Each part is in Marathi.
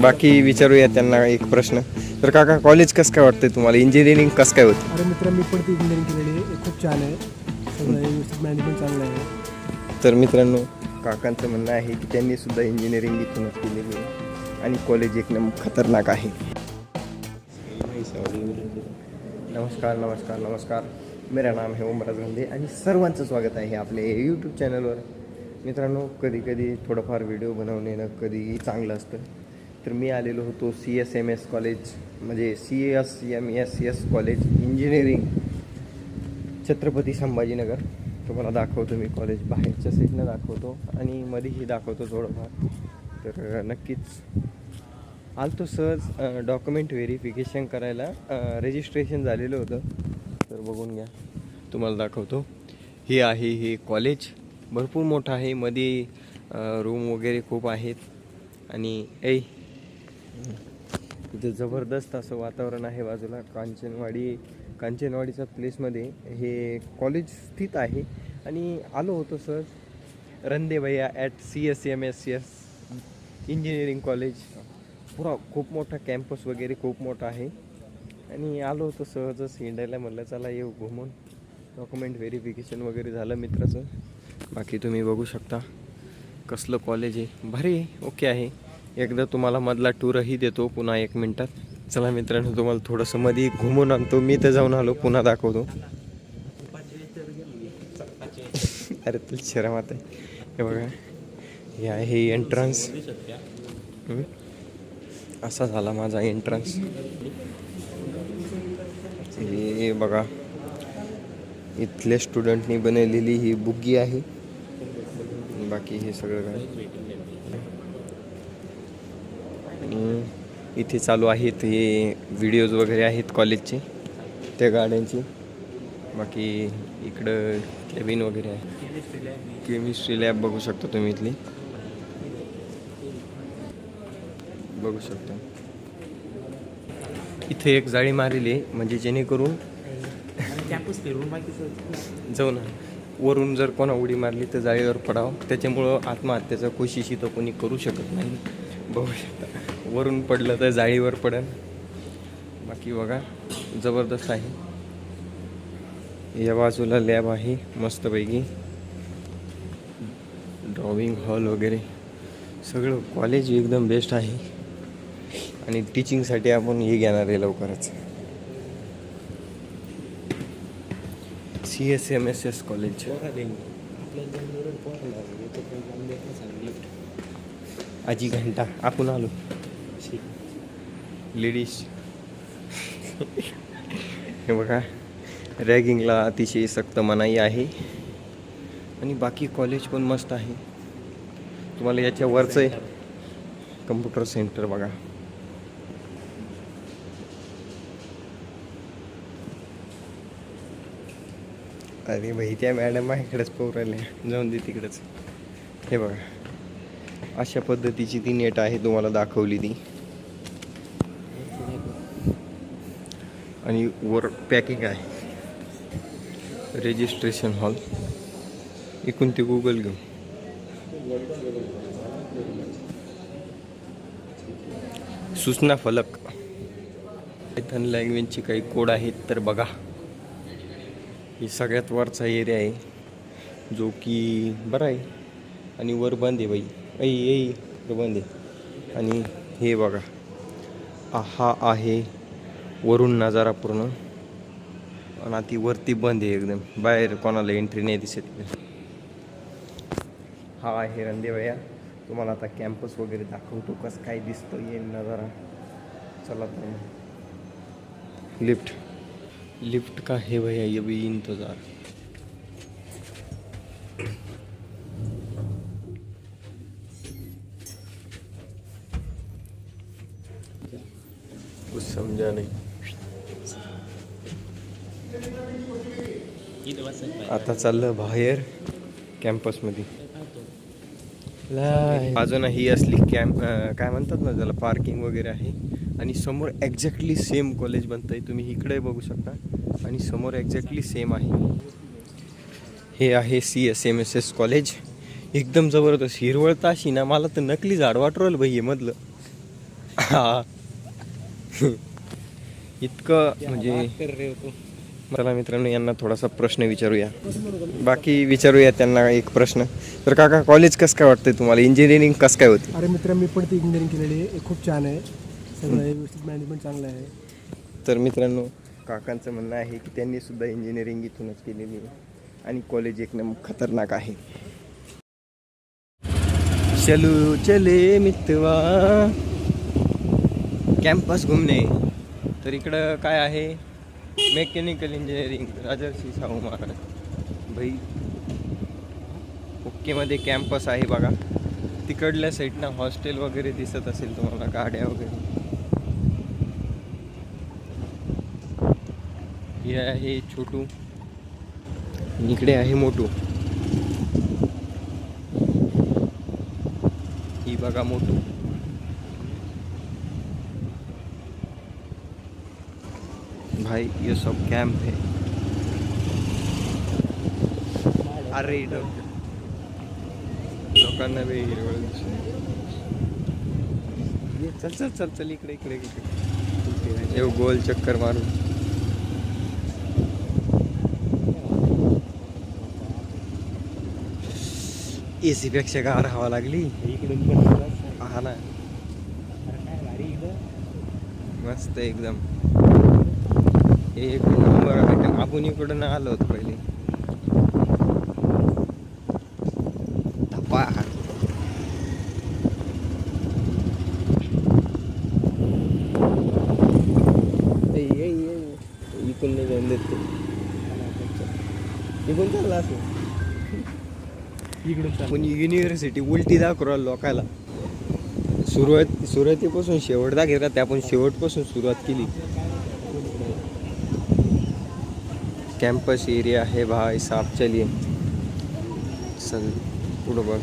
बाकी विचारूया त्यांना एक प्रश्न. तर काका कॉलेज कसं काय वाटतंय तुम्हाला? इंजिनिअरिंग कसं काय होतं? अरे मित्र मी पण ती इंजिनिअरिंग केलेली आहे. खूप छान आहे. सगळं व्यवस्थित मॅनेजमेंट चांगलं आहे. तर मित्रांनो काकांचं म्हणणं आहे की त्यांनी सुद्धा इंजिनिअरिंग इथूनच केलेली आहे. आणि कॉलेज एक नंबर खतरनाक आहे. नमस्कार नमस्कार नमस्कार. मेरा नाम है ओमराज गांधे आणि सर्वांचं स्वागत आहे आपल्या यूट्यूब चॅनलवर मित्रांनो कधी कधी थोडंफार व्हिडिओ बनवणे कधीही चांगलं असतं. तर मी आलेलो होतो C S M S college म्हणजे C S M S S college engineering Chhatrapati Sambhajinagar. तुम्हाला दाखवतो मी कॉलेज बाहेरच्या सीटनं दाखवतो आणि मध्येही दाखवतो थोडंफार. तर नक्कीच. आलतो सहज डॉक्युमेंट व्हेरिफिकेशन करायला. रजिस्ट्रेशन झालेलं होतं. तर बघून घ्या. तुम्हाला दाखवतो. हे आहे हे कॉलेज भरपूर मोठं आहे. मध्ये रूम वगैरे खूप आहेत. आणि ऐ इथे जबरदस्त असं वातावरण आहे बाजूला. कांचनवाडी कांचनवाडीच्या प्लेसमध्ये हे कॉलेज स्थित आहे. आणि आलो होतो सहज रंदे भैया at C S M S C S engineering college पुरा खूप मोठा कॅम्पस वगैरे खूप मोठा आहे. आणि आलो होतो सहजच हिंडायला म्हणलं चला येऊ घुमून. डॉक्युमेंट व्हेरिफिकेशन वगैरे झालं मित्राचं. बाकी तुम्ही बघू शकता. कसलं कॉलेज आहे? भारी आहे. ओके आहे. एकदा तुम्हाला मधला टूरही देतो पुन्हा एक मिनटात. चला मित्रांनो तुम्हाला थोडंसं मध्ये घुमून आणतो. मी तर जाऊन आलो पुन्हा दाखवतो. अरे तुला शरमात आहे. हे बघा. हे आहे एंट्रन्स असा झाला माझा एंट्रन्स हे बघा. इथल्या स्टुडंटनी बनवलेली ही बुग्गी आहे. बाकी हे सगळं काय? आणि इथे चालू आहेत हे व्हिडिओज वगैरे आहेत कॉलेजचे त्या गाड्यांची बाकी इकडं कॅबिन वगैरे आहे केमिस्ट्री लॅब बघू शकता तुम्ही इथली. बघू शकता. इथे एक जाळी मारलेली आहे म्हणजे जेणेकरून कॅम्पस फिरून जाऊ ना. वरून जर कोणा उडी मारली तर जाळीवर पडावं. त्याच्यामुळं आत्महत्याचा कोशिश तर कोणी करू शकत नाही. बघू शकता. वरून पडलं तर जाळीवर पडेल बाकी बघा जबरदस्त आहे. या बाजूला लॅब आहे मस्तपैकी. ड्रॉइंग हॉल वगैरे. सगळं कॉलेज एकदम बेस्ट आहे. आणि टीचिंगसाठी आपण हे घेणार आहे लवकरच. C S M S S college आजी घंटा आपण आलो. लेडीज हे बघा रॅगिंगला अतिशय सक्त मनाई आहे. आणि बाकी कॉलेज पण मस्त आहे. तुम्हाला याच्या वरचं आहे कम्प्युटर सेंटर बघा. अरे भाई त्या मॅडम इकडेच पोरायला जाऊन दे तिकडेच. हे बघा अशा पद्धतीची ती नेट आहे तुम्हाला दाखवली ती. आणि वर पॅकिंग आहे. रजिस्ट्रेशन हॉल इकून ते गुगल घेऊ सूचना फलक. पायथन लँग्वेजचे काही कोड आहेत तर बघा. ही सगळ्यात वरचा एरिया आहे. जो की बरा आहे. आणि वर बंद आहे बाई. ऐ ऐ वर बंद आहे. आणि हे बघा. हा आहे. वरून नजारा पूर्ण. आणि ती वरती बंद आहे एकदम. बाहेर कोणाला एंट्री नाही दिसत. हा आहे रंदेवया तुम्हाला आता कॅम्पस वगैरे दाखवतो कसं काय दिसतं येईल नजारा. चला तर लिफ्ट लिफ्ट का है भैया ये भी इंतजार. कुछ समझा नहीं। आता चाललं बाहेर कॅम्पसमध्ये. अजून ही असली कॅम्प काय म्हणतात ना त्याला पार्किंग वगैरे आहे. आणि समोर एक्झॅक्टली सेम कॉलेज बनतं आहे तुम्ही इकडे बघू शकता. आणि समोर एक्झॅक्टली सेम आहे. हे आहे C S M S S college एकदम जबरदस्त. हिरवळ ताशी ना मला तर नकली झाड वाटू भाई हे मधलं. हा. इतकं म्हणजे चला मित्रांनो यांना थोडासा प्रश्न विचारूया. बाकी विचारूया त्यांना एक प्रश्न. तर काका कॉलेज कसं काय वाटतंय तुम्हाला? इंजिनिअरिंग कसं काय होती? अरे मित्र मी पण ती इंजिनिअरिंग केलेली आहे. खूप छान आहे. सगळं व्यवस्थित मॅनेजमेंट चांगलं आहे. तर मित्रांनो काकांचं म्हणणं आहे की त्यांनी सुद्धा इंजिनिअरिंग इथूनच केलेली आहे. आणि कॉलेज एक नंबर खतरनाक आहे. चलो चले मितवा. कॅम्पस घुमणे. तर इकडं काय आहे? मेकॅनिकल इंजिनिअरिंग राजर्षी शाहू महाराज भाई ओकेमध्ये कॅम्पस आहे बघा. तिकडल्या साईडनं हॉस्टेल वगैरे दिसत असेल तुम्हाला गाड्या वगैरे. हे आहे छोटू. इकडे आहे मोटू. ही बघा मोटू. भाई ये सब कैंप है। अरे लोकांना बी हिरवळ दिसली. ये, चल चल चल चल इकडे इकडे इकडे। येऊ गोल चक्कर मारू। एसी पेक्षा गार हवा लागली। इकडून पण. हा ना। मस्त एकदम। हे एक नंबर भेटेल आपण इकडून आलो होतो पहिले. ए, इकडून नाही जाऊन देत ते. इकडून चालला असं. इकडून. आपण युनिव्हर्सिटी उलटी दाखवू लोकायला. सुरुवात सुरुवातीपासून शेवट दाखवला त्या आपण शेवटपासून सुरुवात केली. कॅम्पस एरिया है भाई साफ चलिए चल पुढं बघ.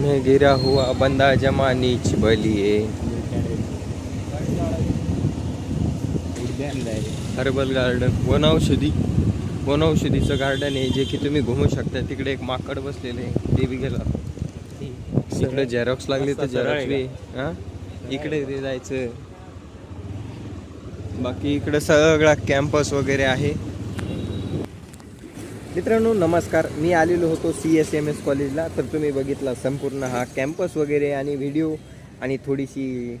मैं गिरा हुआ बंदा जमा नीच बलिए. Herbal garden. वनौषधी. वनौषधीचं गार्डन आहे जे की तुम्ही घुमू शकता. तिकडे एक माकड बसलेले आहे. ते बी गेला. इकडे झेरॉक्स लागली तर झेरॉक्स बी. हा? इकडे ते जायचं. बाकी इकडे सगळा कॅम्पस वगैरे आहे. मित्रांनो नमस्कार. मी आलेलो होतो सी एस एम एस कॉलेजला तर तुम्ही बघितला संपूर्ण हा कॅम्पस वगैरे आणि व्हिडिओ आणि थोडीशी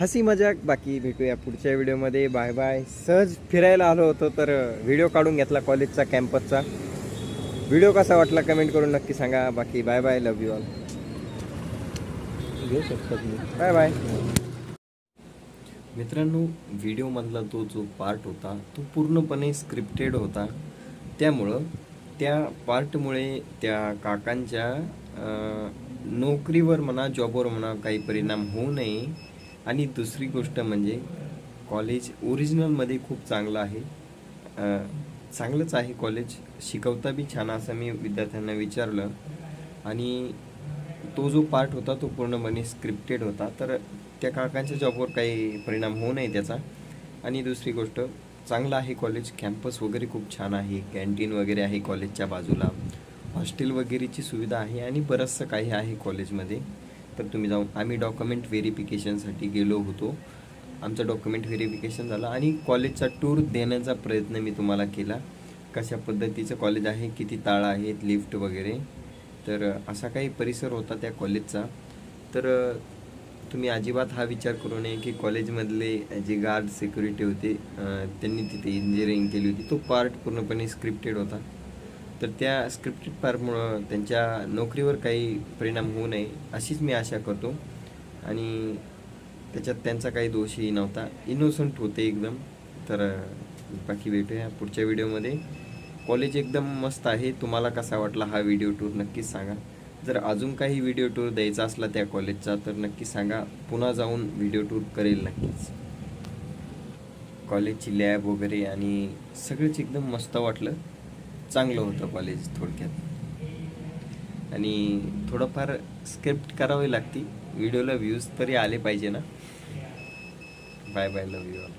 हसी मजाक. बाकी भेटूया पुढच्या व्हिडिओमध्ये बाय बाय सहज फिरायला आलो होतो तर व्हिडिओ काढून घेतला कॉलेजचा कॅम्पसचा व्हिडिओ कसा वाटला कमेंट करून नक्की सांगा. बाकी bye bye love you all घेऊ शकतात मी. बाय बाय मित्रांनो व्हिडिओमधला तो जो पार्ट होता तो पूर्णपणे स्क्रिप्टेड होता. त्यामुळं त्या पार्टमुळे त्या काकांच्या नोकरीवर म्हणा जॉबवर म्हणा काही परिणाम होऊ नये. आणि दुसरी गोष्ट म्हणजे कॉलेज ओरिजिनलमध्ये खूप चांगलं आहे. चांगलंच आहे कॉलेज शिकवता बी छान असं मी विद्यार्थ्यांना विचारलं. आणि तो जो पार्ट होता तो पूर्णपणे स्क्रिप्टेड होता. तर त्या काकांच्या जॉबवर काही परिणाम होऊ नये त्याचा. आणि दुसरी गोष्ट चांगलं आहे कॉलेज कॅम्पस वगैरे खूप छान आहे. कॅन्टीन वगैरे आहे कॉलेजच्या बाजूला. हॉस्टेल वगैरेची सुविधा आहे आणि बरंचसं काही आहे कॉलेजमध्ये तर तुम्ही जाऊन आम्ही डॉक्युमेंट व्हेरिफिकेशनसाठी गेलो होतो. आमचं डॉक्युमेंट व्हेरिफिकेशन झालं आणि कॉलेजचा टूर देण्याचा प्रयत्न मी तुम्हाला केला. कशा पद्धतीचं कॉलेज आहे किती ताळं आहेत लिफ्ट वगैरे. तर असा काही परिसर होता त्या कॉलेजचा तर तुम्ही अजिबात हा विचार करू नये की कॉलेजमधले जे गार्ड सिक्युरिटी होते त्यांनी तिथे इंजिनिअरिंग केली होती. तो पार्ट पूर्णपणे स्क्रिप्टेड होता. तर त्या स्क्रिप्टेड पार्टमुळं त्यांच्या नोकरीवर काही परिणाम होऊ नये अशीच मी आशा करतो. आणि त्याच्यात त्यांचा काही दोषही नव्हता. इनोसंट होते एकदम. तर बाकी भेटूया पुढच्या व्हिडिओमध्ये कॉलेज एकदम मस्त आहे. तुम्हाला कसा वाटला हा व्हिडिओ टूर नक्कीच सांगा. जर अजून काही व्हिडिओ टूर द्यायचा असला त्या कॉलेजचा तर नक्की सांगा. पुन्हा जाऊन व्हिडिओ टूर करेल नक्कीच. कॉलेजची लॅब वगैरे आणि सगळंच एकदम मस्त वाटलं. चांगलं होतं कॉलेज थोडक्यात. आणि थोडंफार स्क्रिप्ट करावी लागती. व्हिडिओला व्ह्यूज तरी आले पाहिजे ना. Bye bye love you all